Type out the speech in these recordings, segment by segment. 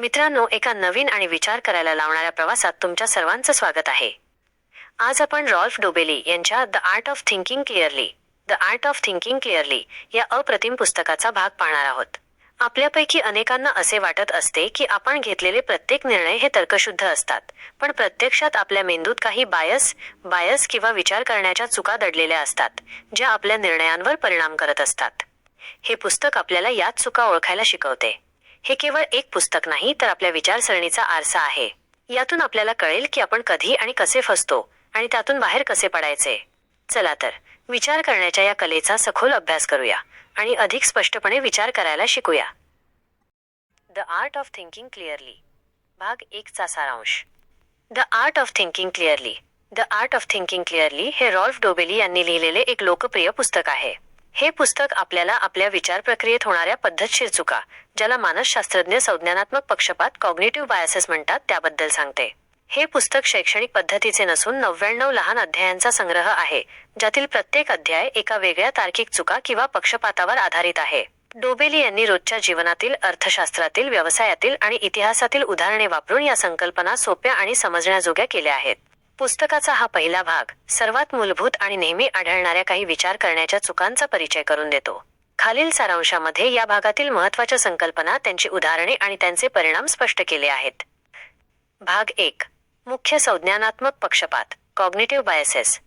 मित्रांनो एका नवीन आणि विचार करायला लावणाऱ्या प्रवासात तुमच्या सर्वांचं स्वागत आहे. आज आपण रॉल्फ डोबेली यांच्या the art of thinking clearly the art of thinking clearly या अप्रतिम पुस्तकाचा भाग पाहणार आहोत. आपल्यापैकी अनेकांना असे वाटत असते की आपण घेतलेले प्रत्येक निर्णय हे तर्कशुद्ध असतात पण प्रत्यक्षात आपल्या मेंदूत काही बायस बायस किंवा विचार करण्याच्या चुका दडलेल्या असतात ज्या आपल्या निर्णयांवर परिणाम करत असतात. हे पुस्तक आपल्याला याच चुका ओळखायला शिकवते. हे केवळ एक पुस्तक नाही तर आपल्या विचारसरणीचा आरसा आहे. यातून आपल्याला कळेल की आपण कधी आणि कसे फसतो आणि त्यातून बाहेर कसे पडायचे. चला तर विचार करण्याच्या या कलेचा सखोल अभ्यास करूया आणि अधिक स्पष्टपणे विचार करायला शिकूया. The art of thinking clearly भाग एकचा सारांश. The art of thinking clearly the art of thinking clearly हे रॉल्फ डोबेली यांनी लिहिलेले एक लोकप्रिय पुस्तक आहे. हे पुस्तक आपल्याला आपल्या विचार प्रक्रियेत होणाऱ्या पद्धतशीर चुका ज्याला मानसशास्त्रज्ञ संज्ञानात्मक पक्षपात कॉग्निटिव्ह बायसेस म्हणतात त्याबद्दल सांगते. हे पुस्तक शैक्षणिक पद्धतीचे नसून नव्याण्णव लहान अध्यायांचा संग्रह आहे ज्यातील प्रत्येक अध्याय एका वेगळ्या तार्किक चुका किंवा पक्षपातावर आधारित आहे. डोबेली यांनी रोजच्या जीवनातील अर्थशास्त्रातील व्यवसायातील आणि इतिहासातील उदाहरणे वापरून या संकल्पना सोप्या आणि समजण्याजोग्या केल्या आहेत. पुस्तकाचा हा पहिला भाग सर्वात मूलभूत आणि नेहमी आढळणाऱ्या काही विचार करण्याच्या चुकांचा परिचय करून देतो. खालील सारांशामध्ये या भागातील महत्त्वाच्या संकल्पना त्यांची उदाहरणे आणि त्यांचे परिणाम स्पष्ट केले आहेत. भाग एक. मुख्य संज्ञानात्मक पक्षपात कॉग्निटिव्ह बायसेस.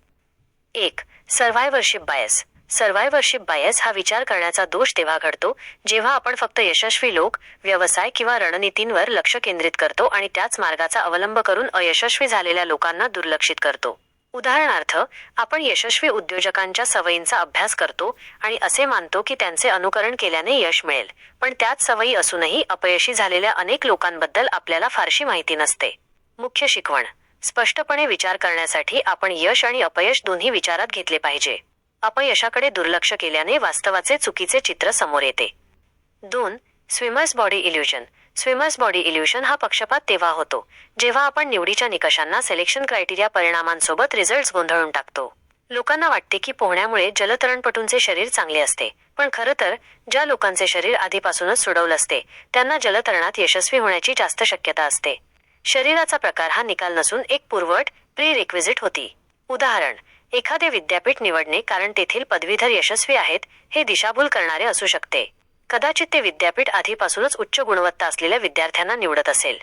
एक. सर्व्हायव्हरशिप बायस. सर्व्हायव्हरशिप बायस हा विचार करण्याचा दोष तेव्हा घडतो जेव्हा आपण फक्त यशस्वी लोक व्यवसाय किंवा रणनीतींवर लक्ष केंद्रित करतो आणि त्याच मार्गाचा अवलंब करून अयशस्वी झालेल्या लोकांना दुर्लक्षित करतो. उदाहरणार्थ आपण यशस्वी उद्योजकांच्या सवयींचा अभ्यास करतो आणि असे मानतो की त्यांचे अनुकरण केल्याने यश मिळेल पण त्याच सवयी असूनही अपयशी झालेल्या अनेक लोकांबद्दल आपल्याला फारशी माहिती नसते. मुख्य शिकवण. स्पष्टपणे विचार करण्यासाठी आपण यश आणि अपयश दोन्ही विचारात घेतले पाहिजे. अपयशाकडे दुर्लक्ष केल्याने वास्तवाचे चुकीचे चित्र समोर येते. दोन swimmers body illusion swimmers body illusion हा पक्षपात तेव्हा होतो जेव्हा आपण निवडीच्या निकषांना सिलेक्शन क्रायटेरिया परिणामांसोबत रिझल्ट गोंधळून टाकतो. लोकांना वाटते की पोहण्यामुळे जलतरणपटूंचे शरीर चांगले असते पण खरं तर ज्या लोकांचे शरीर आधीपासूनच सुडवलं असते त्यांना जलतरणात यशस्वी होण्याची जास्त शक्यता असते. शरीराचा प्रकार हा निकाल नसून एक पूर्वट प्री रिक्विजिट होती. उदाहरण एखादे विद्यापीठ निवडणे कारण तेथील पदवीधर यशस्वी आहेत हे दिशाभूल करणारे असू शकते. कदाचित ते विद्यापीठ आधीपासूनच उच्च गुणवत्ता असलेल्या विद्यार्थ्यांना निवडत असेल.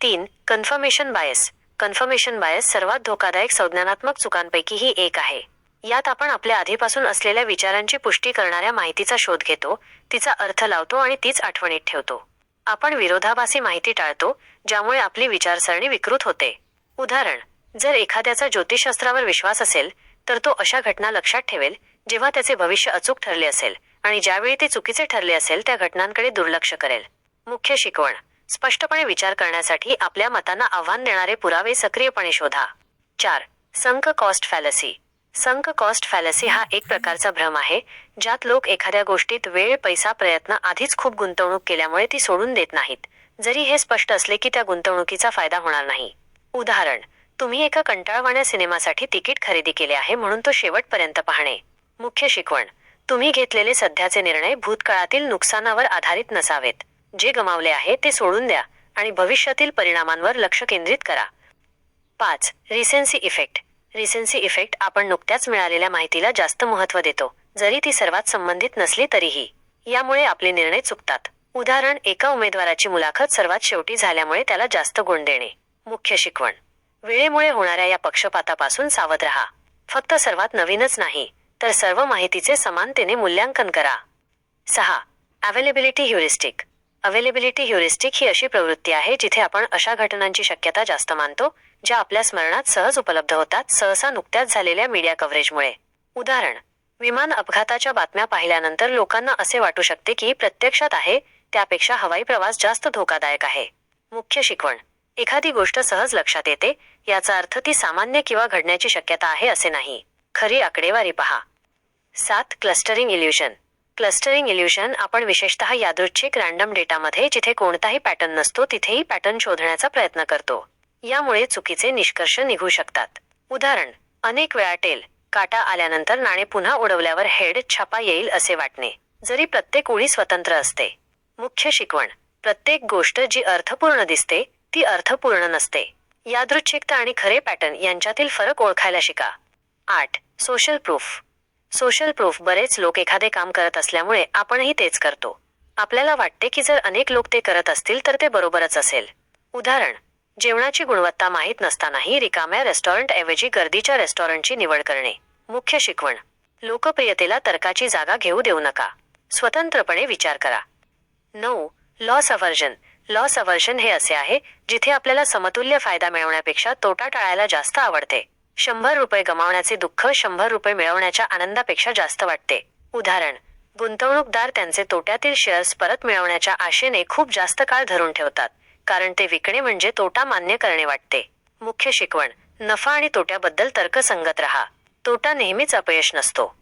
तीन कन्फर्मेशन बायस. कन्फर्मेशन बायस सर्वात धोकादायक संज्ञानात्मक चुकांपैकी ही एक आहे. यात आपण आपल्या आधीपासून असलेल्या विचारांची पुष्टी करणाऱ्या माहितीचा शोध घेतो तिचा अर्थ लावतो आणि तीच आठवणीत ठेवतो. आपण विरोधाभासी माहिती टाळतो ज्यामुळे आपली विचारसरणी विकृत होते. उदाहरण जर एखाद्याचा ज्योतिषशास्त्रावर विश्वास असेल तर तो अशा घटना लक्षात ठेवेल जेव्हा त्याचे भविष्य अचूक ठरले असेल आणि ज्यावेळी ते चुकीचे ठरले असेल त्या घटनांकडे दुर्लक्ष करेल. मुख्य शिकवण. स्पष्टपणे विचार करण्यासाठी आपल्या मतांना आव्हान देणारे पुरावे सक्रियपणे शोधा. चार. Sunk cost fallacy. Sunk cost fallacy हा एक प्रकारचा भ्रम आहे ज्यात लोक एखाद्या गोष्टीत वेळ पैसा प्रयत्न आधीच खूप गुंतवणूक केल्यामुळे ती सोडून देत नाहीत जरी हे स्पष्ट असले की त्या गुंतवणुकीचा फायदा होणार नाही. उदाहरण. तुम्ही एका कंटाळवाण्या सिनेमासाठी तिकीट खरेदी केले आहे म्हणून तो शेवटपर्यंत पाहणे. मुख्य शिकवण. तुम्ही घेतलेले सध्याचे निर्णय भूतकाळातील नुकसानावर आधारित नसावेत. जे गमावले आहे ते सोडून द्या आणि भविष्यातील परिणामांवर लक्ष केंद्रित करा. पाच. Recency effect. रिसेन्सी इफेक्ट आपण नुकत्याच मिळालेल्या माहितीला जास्त महत्त्व देतो जरी ती सर्वात संबंधित नसली तरीही. यामुळे आपले निर्णय चुकतात. उदाहरण एका उमेदवाराची मुलाखत सर्वात शेवटी झाल्यामुळे त्याला जास्त गुण देणे. मुख्य शिकवण. वेळेमुळे होणाऱ्या या पक्षपातापासून सावध रहा. फक्त सर्वात नवीनच नाही तर सर्व माहितीचे समानतेने मूल्यांकन करा. सहा. अवेलेबिलिटी ह्युरिस्टिक अवेलेबिलिटी ह्युरिस्टिक ही अशी प्रवृत्ती आहे जिथे आपण अशा घटनांची शक्यता जास्त मानतो ज्या आपल्या स्मरणात सहज उपलब्ध होतात सहसा नुकत्याच झालेल्या मीडिया कव्हरेजमुळे उदाहरण. विमान अपघाताच्या बातम्या पाहिल्यानंतर लोकांना असे वाटू शकते की प्रत्यक्षात आहे त्यापेक्षा हवाई प्रवास जास्त धोकादायक आहे. मुख्य शिकवण. एखादी गोष्ट सहज लक्षात येते याचा अर्थ ती सामान्य किंवा घडण्याची शक्यता आहे असे नाही. खरी आकडेवारी पहा. सात क्लस्टरिंग इल्युशन क्लस्टरिंग इल्युशन आपण विशेषतः यादृच्छिक रँडम डेटामध्ये जिथे कोणताही पॅटर्न नसतो तिथेही पॅटर्न शोधण्याचा प्रयत्न करतो. यामुळे चुकीचे निष्कर्ष निघू शकतात. उदाहरण अनेक वेळा टेल काटा आल्यानंतर नाणे पुन्हा उडवल्यावर हेड छापा येईल असे वाटणे. जरी प्रत्येक उळी स्वतंत्र असते. मुख्य शिकवण प्रत्येक गोष्ट जी अर्थपूर्ण दिसते ती अर्थपूर्ण नसते. यादृच्छिकता आणि खरे पॅटर्न यांच्यातील फरक ओळखायला शिका. आठ. सोशल प्रूफ सोशल प्रूफ बरेच लोक एखादे काम करत असल्यामुळे आपणही तेच करतो. आपल्याला वाटते की जर अनेक लोक ते करत असतील तर ते बरोबरच असेल. उदाहरण जेवणाची गुणवत्ता माहीत नसतानाही रिकाम्या रेस्टॉरंट ऐवजी गर्दीच्या रेस्टॉरंटची निवड करणे. मुख्य शिकवण लोकप्रियतेला तर्काची जागा घेऊ देऊ नका. स्वतंत्रपणे विचार करा. नऊ. लॉस अवर्जन लॉस अवर्जन हे असे आहे जिथे आपल्याला समतुल्य फायदा मिळवण्यापेक्षा तोटा टाळायला जास्त आवडते. शंभर रुपये गमावण्याचे दुःख शंभर रुपये मिळवण्याच्या आनंदापेक्षा जास्त वाटते. उदाहरण गुंतवणूकदार त्यांचे तोट्यातील शेअर्स परत मिळवण्याच्या आशेने खूप जास्त काळ धरून ठेवतात कारण ते विकणे म्हणजे तोटा मान्य करणे वाटते. मुख्य शिकवण नफा आणि तोट्याबद्दल तर्कसंगत राहा. तोटा नेहमीच अपयश नसतो.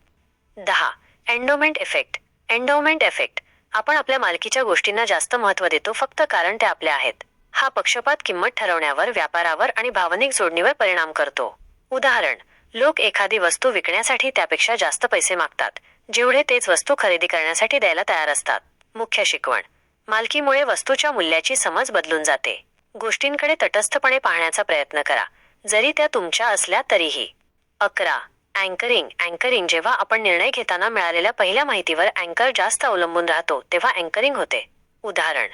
दहा एन्डोमेंट इफेक्ट एन्डोमेंट इफेक्ट आपण आपल्या मालकीच्या गोष्टींना जास्त महत्त्व देतो फक्त कारण त्या आपल्या आहेत. हा पक्षपात किंमत ठरवण्यावर व्यापारावर आणि भावनिक जोडणीवर परिणाम करतो. उदाहरण लोक एखादी वस्तू विकण्यासाठी त्यापेक्षा जास्त पैसे मागतात. जेवढे तेच वस्तू खरेदी करण्यासाठी द्यायला तयार असतात. मुख्य शिकवण मालकीमुळे वस्तूच्या मूल्याची समज बदलून जाते. गोष्टींकडे तटस्थपणे पाहण्याचा प्रयत्न करा. जरी त्या तुमच्या असल्या तरीही. अकरा अँकरिंग अँकरिंग जेव्हा आपण निर्णय घेताना मिळालेल्या पहिल्या माहितीवर अँकर जास्त अवलंबून राहतो तेव्हा अँकरिंग होते. उदाहरण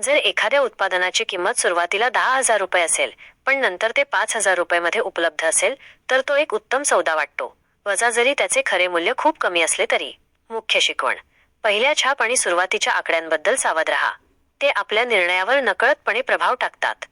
जर एखाद्या उत्पादनाची किंमत सुरुवातीला दहा हजार रुपये असेल पण नंतर ते पाच हजार रुपयामध्ये उपलब्ध असेल तर तो एक उत्तम सौदा वाटतो. वजा जरी त्याचे खरे मूल्य खूप कमी असले तरी. मुख्य शिकवण पहिल्या छाप आणि सुरुवातीच्या आकड्यांबद्दल सावध राहा. ते आपल्या निर्णयावर नकळतपणे प्रभाव टाकतात.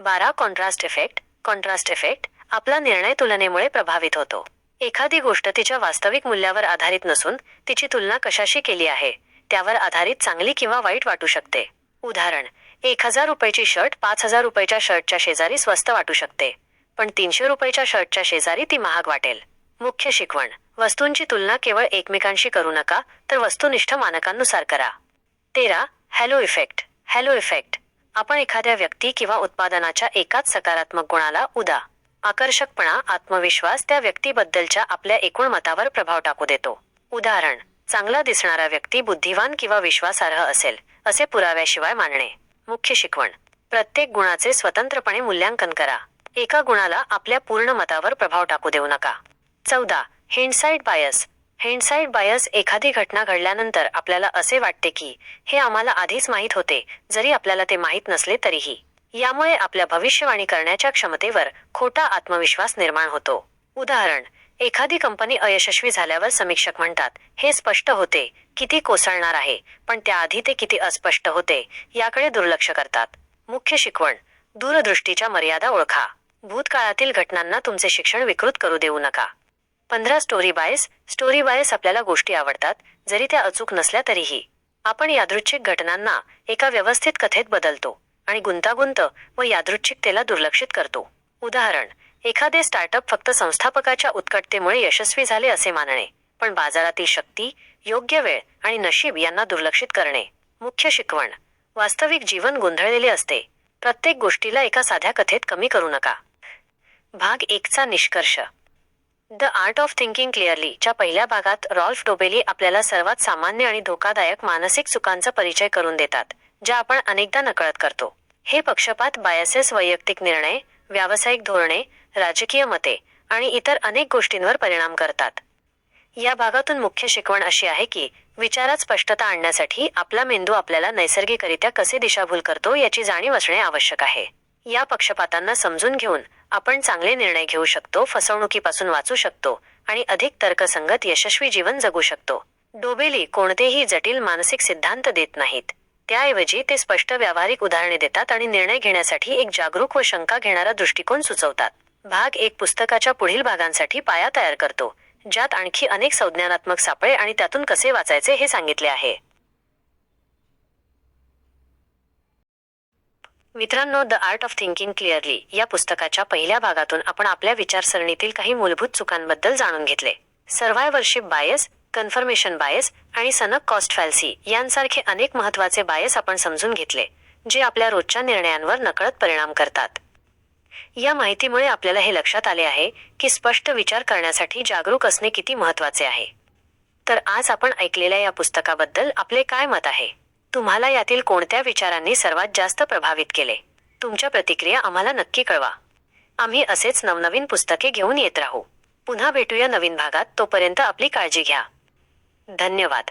बारा कॉन्ट्रास्ट इफेक्ट कॉन्ट्रास्ट इफेक्ट आपला निर्णय तुलनेमुळे प्रभावित होतो. एखादी गोष्ट तिच्या वास्तविक मूल्यावर आधारित नसून तिची तुलना कशाशी केली आहे त्यावर आधारित चांगली किंवा वाईट वाटू शकते. उदाहरण एक हजार रुपयाची शर्ट पाच हजार रुपयाच्या शर्टच्या शेजारी स्वस्त वाटू शकते पण तीनशे रुपयाच्या शर्टच्या शेजारी ती महाग वाटेल. मुख्य शिकवण वस्तूंची तुलना केवळ एकमेकांशी करू नका तर वस्तुनिष्ठ मानकांनुसार करा. तेरा हॅलो इफेक्ट हॅलो इफेक्ट आपण एखाद्या व्यक्ती किंवा उत्पादनाच्या एकाच सकारात्मक गुणाला उदा. आकर्षकपणा आत्मविश्वास त्या व्यक्तीबद्दलच्या आपल्या एकूण मतावर प्रभाव टाकू देतो. उदाहरण चांगला दिसणारा व्यक्ती बुद्धिवान किंवा विश्वासार्ह असेल असे पुराव्याशिवाय मानणे. मुख्य शिकवण प्रत्येक गुणाचे स्वतंत्रपणे मूल्यांकन करा. एका गुणाला आपल्या पूर्ण मतावर प्रभाव टाकू देऊ नका. चौदा हेंडसाईड बायस हेंडसाईड बायस एखादी घटना घडल्यानंतर आपल्याला असे वाटते की हे आम्हाला आधीच माहीत होते जरी आपल्याला ते माहीत नसले तरीही. यामुळे आपल्या भविष्यवाणी करण्याच्या क्षमतेवर खोटा आत्मविश्वास निर्माण होतो. उदाहरण एखादी कंपनी अयशस्वी झाल्यावर समीक्षक म्हणतात हे स्पष्ट होते किती कोसळणार आहे पण त्याआधी ते किती अस्पष्ट होते याकडे दुर्लक्ष करतात. मुख्य शिकवण दूरदृष्टीच्या मर्यादा ओळखा. भूतकाळातील घटनांना तुमचे शिक्षण विकृत करू देऊ नका. पंधरा स्टोरी बायस. स्टोरी बायस आपल्याला गोष्टी आवडतात जरी त्या अचूक नसल्या तरीही. आपण यादृच्छिक घटनांना एका व्यवस्थित कथेत बदलतो. आणि गुंतागुंत व यादृच्छिकतेला दुर्लक्षित करतो. उदाहरण एखादे स्टार्टअप फक्त संस्थापकाच्या उत्कटतेमुळे यशस्वी झाले असे मानणे पण बाजारातील शक्ती योग्य वेळ आणि नशीब यांना दुर्लक्षित करणे. मुख्य शिकवण वास्तविक जीवन गोंधळलेले असते. प्रत्येक गोष्टीला एका साध्या कथेत कमी करू नका. भाग एकचा निष्कर्ष. The art of thinking clearly च्या पहिल्या भागात रॉल्फ डोबेली आपल्याला सर्वात सामान्य आणि धोकादायक मानसिक चुकांचा परिचय करून देतात. ज्या आपण अनेकदा नकळत करतो. हे पक्षपात बायसेस वैयक्तिक निर्णय व्यावसायिक धोरणे राजकीय मते आणि इतर अनेक गोष्टींवर परिणाम करतात. या भागातून मुख्य शिकवण अशी आहे की विचारात स्पष्टता आणण्यासाठी आपला मेंदू आपल्याला नैसर्गिकरित्या कसे दिशाभूल करतो याची जाणीव असणे आवश्यक आहे. या पक्षपातांना समजून घेऊन आपण चांगले निर्णय घेऊ शकतो फसवणुकीपासून वाचू शकतो आणि अधिक तर्कसंगत यशस्वी जीवन जगू शकतो. डोबेली कोणतेही जटिल मानसिक सिद्धांत देत नाहीत. त्याऐवजी ते स्पष्ट व्यावहारिक उदाहरणे देतात आणि निर्णय घेण्यासाठी एक जागरूक व शंका घेणारा दृष्टिकोन सुचवतात. भाग एक पुस्तकाच्या पुढील भागांसाठी पाया तयार करतो ज्यात आणखी अनेक संज्ञानात्मक सापळे आणि त्यातून कसे वाचायचे हे सांगितले आहे. मित्रांनो the art of thinking clearly या पुस्तकाच्या पहिल्या भागातून आपण आपल्या विचारसरणीतील काही मूलभूत चुकांबद्दल जाणून घेतले. सर्वायवरशिप बायस कन्फर्मेशन बायस आणि सनक कॉस्ट फॅल्सी यांसारखे अनेक महत्त्वाचे बायस आपण समजून घेतले जे आपल्या रोजच्या निर्णयांवर नकळत परिणाम करतात. या माहितीमुळे आपल्याला हे लक्षात आले आहे की स्पष्ट विचार करण्यासाठी जागरूक असणे किती महत्त्वाचे आहे. तर आज आपण ऐकलेल्या या पुस्तकाबद्दल आपले काय मत आहे? तुम्हाला यातील कोणत्या विचारांनी सर्वात जास्त प्रभावित केले? तुमच्या प्रतिक्रिया आम्हाला नक्की कळवा. आम्ही असेच नवनवीन पुस्तके घेऊन येत राहू. पुन्हा भेटूया नवीन भागात तोपर्यंत आपली काळजी घ्या. धन्यवाद.